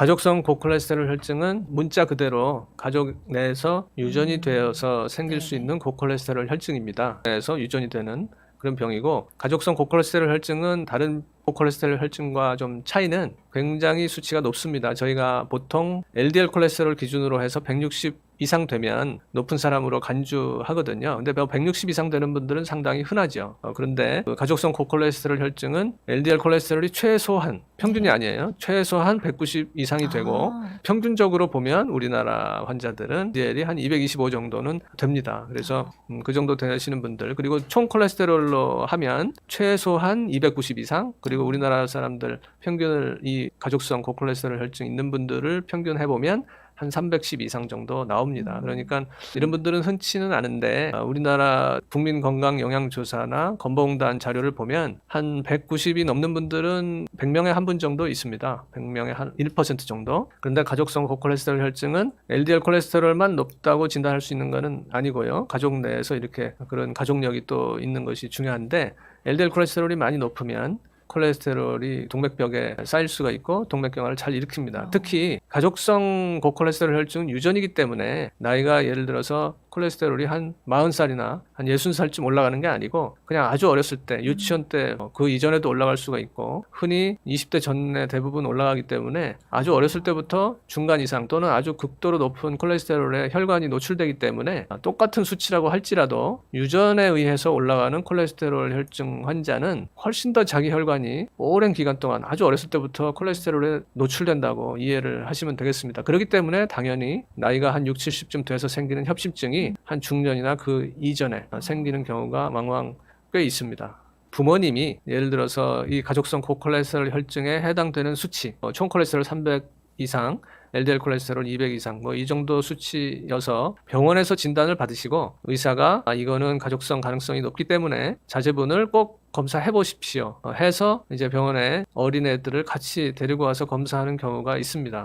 가족성 고콜레스테롤 혈증은 문자 그대로 가족 내에서 유전이 되어서 생길 수 있는 고콜레스테롤 혈증입니다. 그래서 유전이 되는 그런 병이고 가족성 고콜레스테롤 혈증은 다른 고콜레스테롤 혈증과 좀 차이는 굉장히 수치가 높습니다. 저희가 보통 LDL 콜레스테롤 기준으로 해서 160 이상 되면 높은 사람으로 간주하거든요. 근데 160 이상 되는 분들은 상당히 흔하죠. 어, 그런데 그 가족성 고콜레스테롤 혈증은 LDL 콜레스테롤이 최소한 평균이 아니에요. 최소한 190 이상이 되고 아, 평균적으로 보면 우리나라 환자들은 LDL이 한 225 정도는 됩니다. 그래서 음, 그 정도 되시는 분들 그리고 총 콜레스테롤로 하면 최소한 290 이상 그리고 우리나라 사람들 평균을 이 가족성 고콜레스테롤 혈증 있는 분들을 평균 해보면 한 310 이상 정도 나옵니다. 그러니까 이런 분들은 흔치는 않은데 어, 우리나라 국민 건강 영양 조사나 건보공단 자료를 보면 한 190이 넘는 분들은 100명에 한 분 정도 있습니다. 100명에 한 1% 정도. 그런데 가족성 고콜레스테롤 혈증은 LDL 콜레스테롤만 높다고 진단할 수 있는 것은 아니고요. 가족 내에서 이렇게 그런 가족력이 또 있는 것이 중요한데 LDL 콜레스테롤이 많이 높으면 콜레스테롤이 동맥벽에 쌓일 수가 있고 동맥경화를 잘 일으킵니다. 특히 가족성 고콜레스테롤 혈증은 유전이기 때문에 나이가 예를 들어서 콜레스테롤이 한 40살이나 한 60살쯤 올라가는 게 아니고 그냥 아주 어렸을 때 유치원 때 그 이전에도 올라갈 수가 있고 흔히 20대 전에 대부분 올라가기 때문에 아주 어렸을 때부터 중간 이상 또는 아주 극도로 높은 콜레스테롤에 혈관이 노출되기 때문에 똑같은 수치라고 할지라도 유전에 의해서 올라가는 콜레스테롤 혈증 환자는 훨씬 더 자기 혈관이 오랜 기간 동안 아주 어렸을 때부터 콜레스테롤에 노출된다고 이해를 하시면 되겠습니다. 그렇기 때문에 당연히 나이가 한 6, 70쯤 돼서 생기는 협심증이 한 중년이나 그 이전에 생기는 경우가 왕왕 꽤 있습니다. 부모님이 예를 들어서 이 가족성 고콜레스테롤 혈증에 해당되는 수치, 어, 총 콜레스테롤 300 이상, LDL 콜레스테롤 200 이상, 뭐 이 정도 수치여서 병원에서 진단을 받으시고 의사가 아, 이거는 가족성 가능성이 높기 때문에 자제분을 꼭 검사해 보십시오. 어, 해서 이제 병원에 어린애들을 같이 데리고 와서 검사하는 경우가 있습니다.